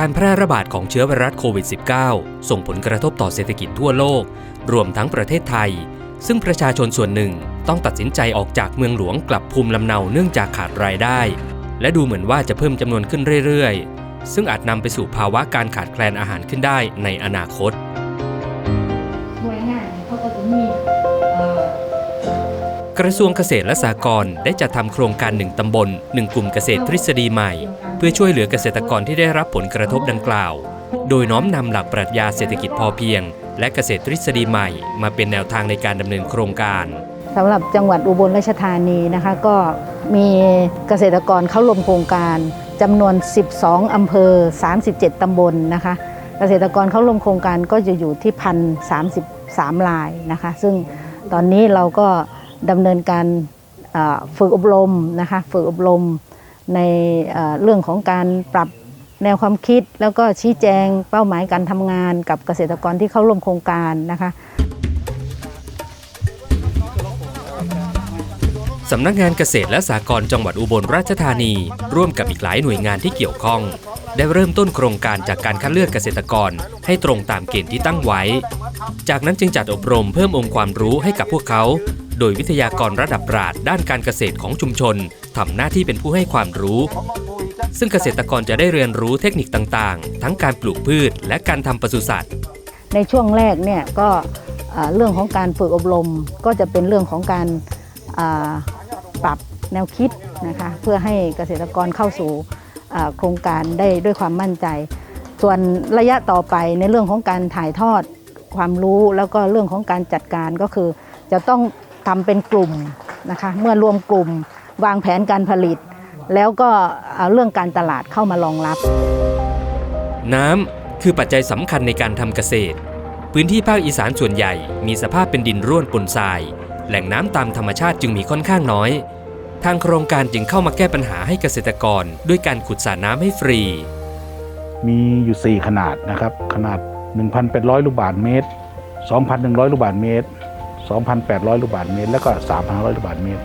การแพร่ระบาดของเชื้อไวรัสโควิด -19 ส่งผลกระทบต่อเศรษฐกิจทั่วโลก รวมทั้งประเทศไทย ซึ่งประชาชนส่วนหนึ่งต้องตัดสินใจออกจากเมืองหลวงกลับภูมิลำเนาเนื่องจากขาดรายได้ และดูเหมือนว่าจะเพิ่มจำนวนขึ้นเรื่อยๆ ซึ่งอาจนำไปสู่ภาวะการขาดแคลนอาหารขึ้นได้ในอนาคต กระทรวงเกษตรและสหกรณ์ได้จัดทำโครงการหนึ่งตำบลหนึ่งกลุ่มเกษตรทฤษฎีใหม่ เพื่อช่วยเหลือเกษตรกรที่ได้รับผลกระทบดังกล่าว โดยน้อมนำหลักปรัชญาเศรษฐกิจพอเพียง และเกษตรทฤษฎีใหม่ มาเป็นแนวทางในการดำเนินโครงการสำหรับจังหวัดอุบลราชธานีนะคะก็มีเกษตรกรเข้าร่วมโครงการจำนวน 12 อำเภอ 37 ตำบลนะคะ เกษตรกรเข้าร่วมโครงการก็จะอยู่ที่พันสามรายนะคะ ซึ่งตอนนี้เราก็ ดำเนินการฝึกอบรมนะคะฝึกอบรมในเอ่อเรื่องของการปรับแนวความคิด แล้วก็ชี้แจงเป้าหมายการทำงานกับเกษตรกรที่เข้าร่วมโครงการนะคะสำนักงานเกษตรและสหกรณ์จังหวัดอุบลราชธานี ร่วมกับอีกหลายหน่วยงานที่เกี่ยวข้อง ได้เริ่มต้นโครงการจากการคัดเลือกเกษตรกรให้ตรงตามเกณฑ์ที่ตั้งไว้ จากนั้นจึงจัดอบรมเพิ่มองค์ความรู้ให้กับพวกเขา โดยวิทยากรระดับปราดด้านการเกษตรของชุมชนทำหน้าที่เป็นผู้ให้ความรู้ ซึ่งเกษตรกรจะได้เรียนรู้เทคนิคต่างๆ ทั้งการปลูกพืชและการทำปศุสัตว์ ในช่วงแรกเนี่ยก็เรื่องของการฝึกอบรมก็จะเป็นเรื่องของการปรับแนวคิดนะคะเพื่อให้เกษตรกรเข้าสู่โครงการได้ด้วยความมั่นใจ ส่วนระยะต่อไปในเรื่องของการถ่ายทอดความรู้แล้วก็เรื่องของการจัดการก็คือจะต้อง ทำเป็นกลุ่มนะคะเมื่อรวมกลุ่มวางแผนการผลิต แล้วก็เอาเรื่องการตลาดเข้ามารองรับ น้ำคือปัจจัยสำคัญในการทำเกษตร พื้นที่ภาคอีสานส่วนใหญ่มีสภาพเป็นดินร่วนปนทราย แหล่งน้ำตามธรรมชาติจึงมีค่อนข้างน้อย ทางโครงการจึงเข้ามาแก้ปัญหาให้เกษตรกร ด้วยการขุดสระน้ำให้ฟรี มีอยู่ 4 ขนาดนะครับ ขนาด 1,800 ลูกบาศก์เมตร 2,100 ลูกบาศก์เมตร 2,800 ลูกบาศก์เมตร แล้วก็ 3,500 ลูกบาศก์เมตร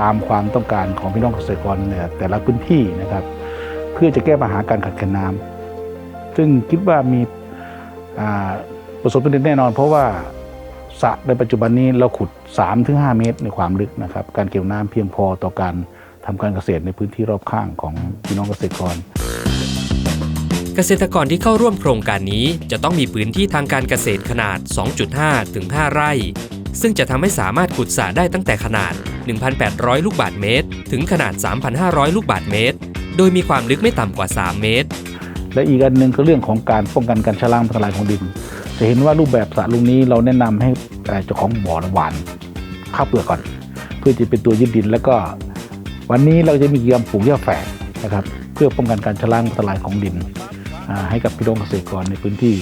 ตามความต้องการของพี่น้องเกษตรกรเนี่ยแต่ละพื้นที่นะครับ เพื่อจะแก้ปัญหาการขาดแคลนน้ำซึ่งคิดว่ามีประสบผลสำเร็จแน่นอน เพราะว่าสระในปัจจุบันนี้เราขุด 3-5 เมตร ในความลึกนะครับ การเก็บน้ำเพียงพอต่อการทำการเกษตรในพื้นที่รอบข้างของพี่น้องเกษตรกร เกษตรกรที่เข้าร่วมโครงการนี้จะต้องมีพื้นที่ทางการเกษตรขนาด 2.5 ถึง 5 ไร่ ซึ่งจะทำให้สามารถขุดสระได้ตั้งแต่ขนาด 1,800 ลูกบาศก์เมตร ถึงขนาด 3,500 ลูกบาศก์เมตร โดยมีความลึกไม่ต่ำกว่า 3 เมตร และอีกอันหนึ่งก็เรื่องของการป้องกันการชะล้างทลายของดิน จะเห็นว่ารูปแบบสระลูกนี้เราแนะนำให้เจ้าของบ่อหวานข้าวเปลือกก่อน เพื่อจะเป็นตัวยึดดินแล้วก็ วันนี้เราจะมีกิจกรรมปลูกหญ้าแฝกนะครับ เพื่อป้องกันการชะล้างทลายของดิน ให้กับพี่น้องเกษตรกรในพื้นที่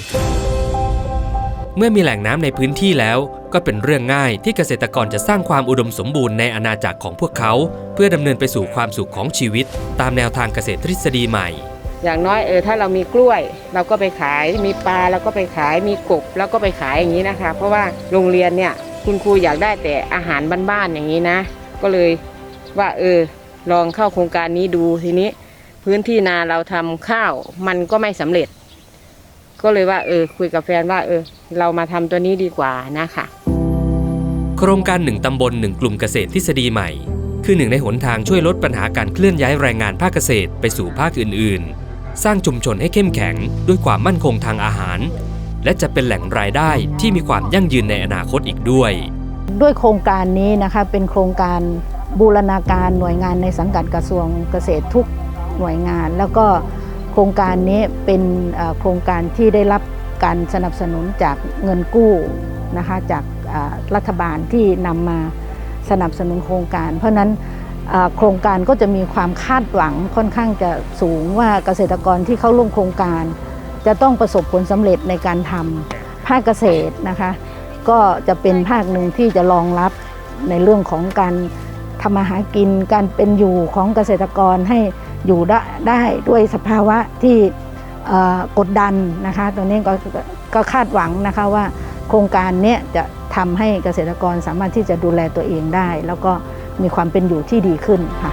เมื่อมีแหล่งน้ำในพื้นที่แล้ว ก็เป็นเรื่องง่ายที่เกษตรกรจะสร้างความอุดมสมบูรณ์ในอาณาจักรของพวกเขา เพื่อดำเนินไปสู่ความสุขของชีวิต ตามแนวทางเกษตรทฤษฎีใหม่ อย่างน้อยเออถ้าเรามีกล้วย เราก็ไปขายมีปลาเราก็ไปขายมีกบเราก็ไปขายอย่างนี้นะคะ เพราะว่าโรงเรียนเนี่ยคุณครูอยากได้แต่อาหารบ้านๆอย่างนี้นะ ก็เลยว่าเออลองเข้าโครงการนี้ดูทีนี้ พื้นที่นาเราทำข้าวมันก็ไม่สำเร็จ ก็เลยว่า เออ คุยกับแฟนว่า เออ เรามาทำตัวนี้ดีกว่านะคะโครงการหนึ่งตำบลหนึ่งกลุ่มเกษตรทฤษฎีใหม่ คือหนึ่งในหนทางช่วยลดปัญหาการเคลื่อนย้ายแรงงานภาคเกษตรไปสู่ภาคอื่น ๆ สร้างชุมชนให้เข้มแข็งด้วยความมั่นคงทางอาหาร และจะเป็นแหล่งรายได้ที่มีความยั่งยืนในอนาคตอีกด้วย ด้วยโครงการนี้นะคะเป็นโครงการบูรณาการหน่วยงานในสังกัดกระทรวงเกษตรทุก หน่วยงาน แล้วก็โครงการนี้เป็นโครงการที่ได้รับการสนับสนุนจากเงินกู้นะคะจากรัฐบาลที่นำมาสนับสนุนโครงการ เพราะนั้นโครงการก็จะมีความคาดหวังค่อนข้างจะสูงว่าเกษตรกรที่เข้าร่วมโครงการ จะต้องประสบผลสำเร็จในการทำภาคเกษตรนะคะก็จะเป็นภาคหนึ่งที่จะรองรับในเรื่องของการทำมาหากินการเป็นอยู่ของเกษตรกรให้ อยู่ได้ด้วยสภาวะที่กดดันนะคะตัวนี้ก็ก็คาดหวังนะคะว่าโครงการนี้จะทำให้เกษตรกรสามารถที่จะดูแลตัวเองได้ แล้วก็มีความเป็นอยู่ที่ดีขึ้นค่ะ